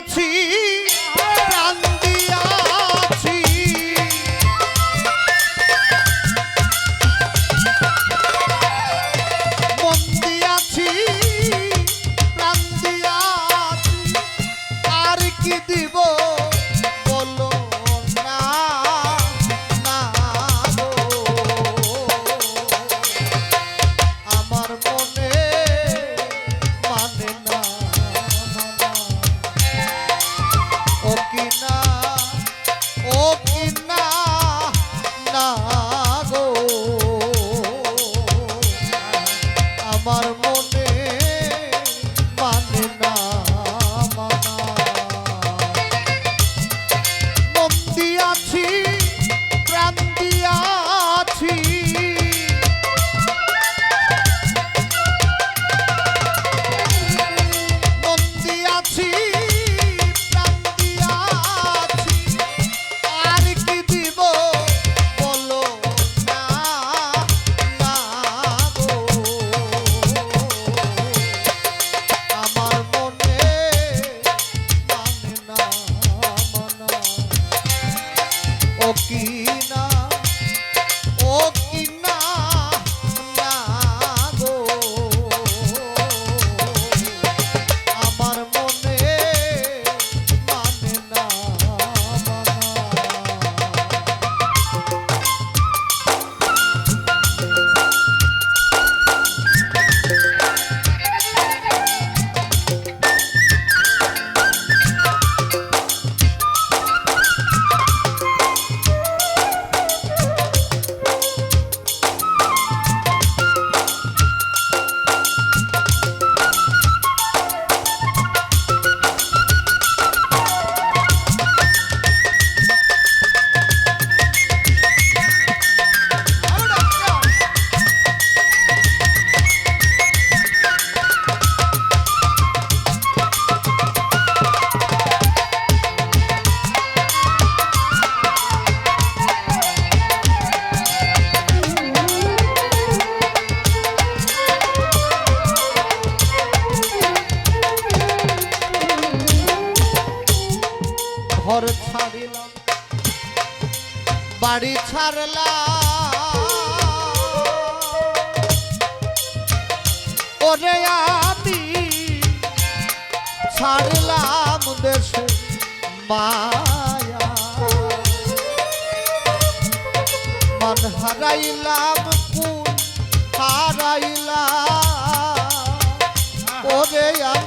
আছি। সখী বাড়ি ছাড়লা। ওরে আমি ছাড়লাম দেশে মায়া। মন হারাইলাম কুল হারাইলাম। ওরে আমি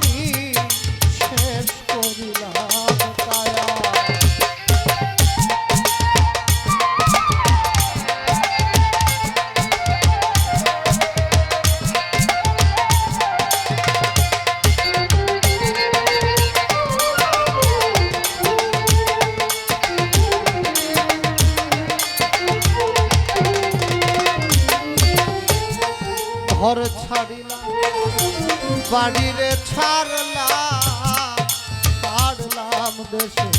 দেশের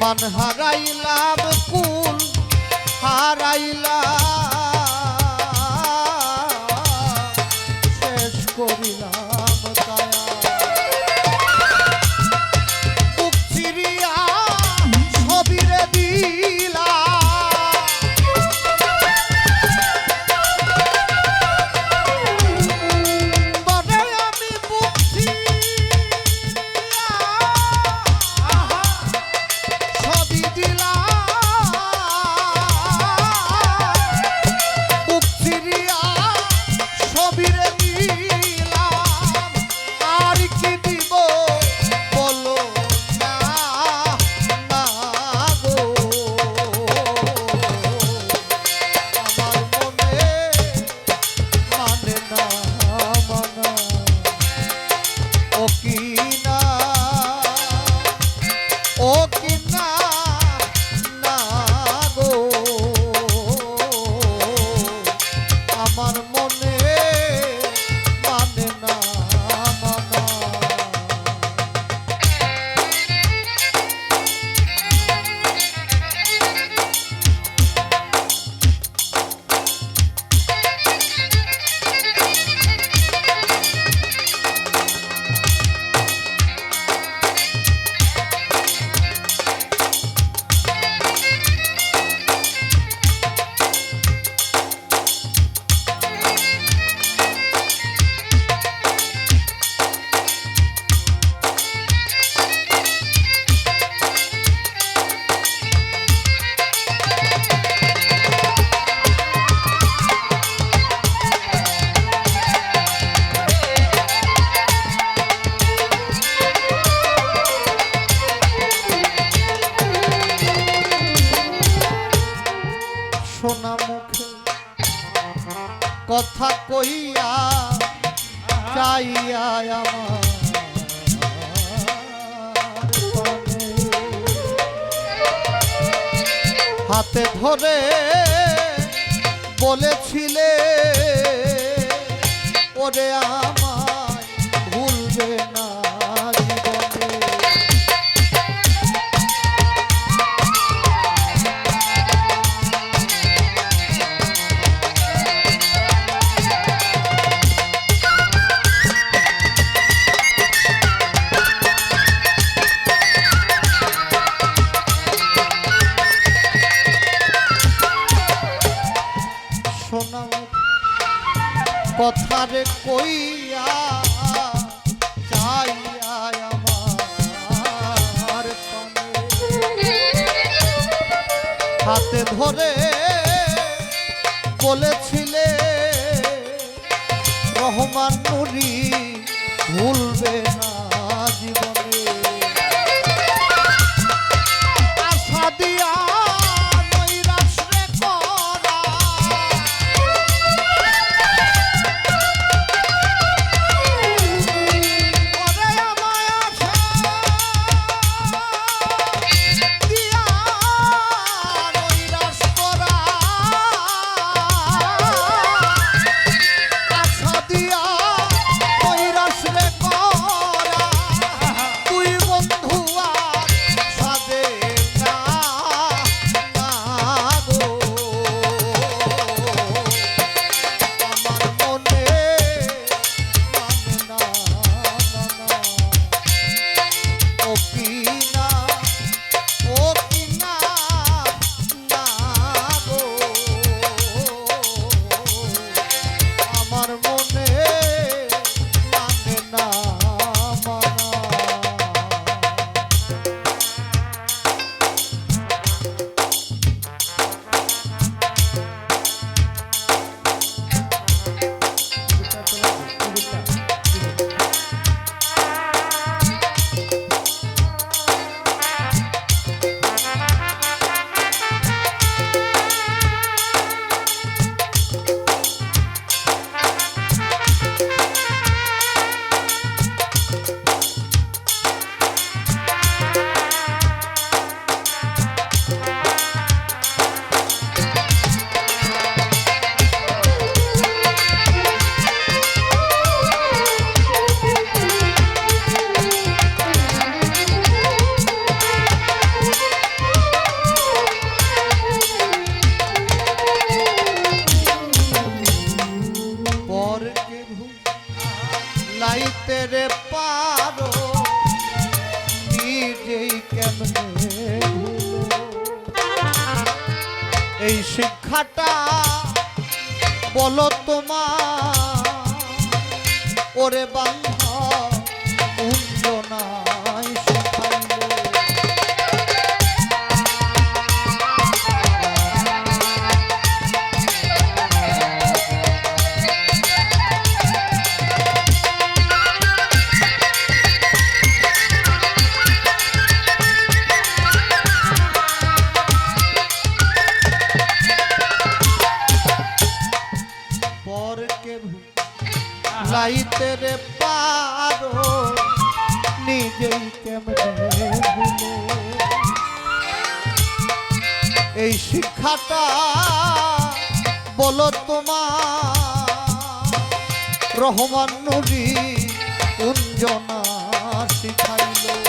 মান হারাইলাম কুল হারাইলাম। কথা কইয়া চাইয়া আমার হাতে ধরে বলেছিলে ওরে আমায় ভুলবে না। কথার কইয়া আমার হাতে ধরে বলেছিলে রহমান নুরি ভুলবে না। ওরে বাংলা উন্নয়ন লেখাটা বলো তোমার রহমান নদী কুঞ্জনা শিখাইলো।